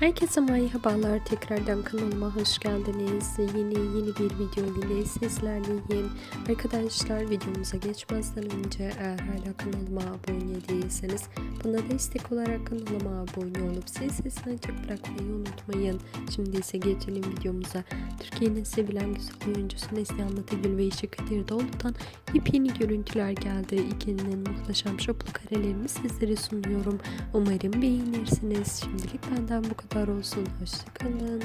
Herkese merhabalar. Tekrardan kanalıma hoş geldiniz. Yeni yeni bir video ile sizlerleyim. Arkadaşlar videomuza geçmezden önce eğer hala kanalıma abone değilseniz bana destek olarak kanalıma abone olup ses sesini açık bırakmayı unutmayın. Şimdi ise geçelim videomuza. Türkiye'nin sevilen güzel oyuncusu Neslihan Atıgül ve Işık Kadir Doğulu'dan yepyeni görüntüler geldi. İkilinin muhteşem şoplu karelerini sizlere sunuyorum. Umarım beğenirsiniz. Şimdilik benden bu kadar olsun. Hoşçakalın.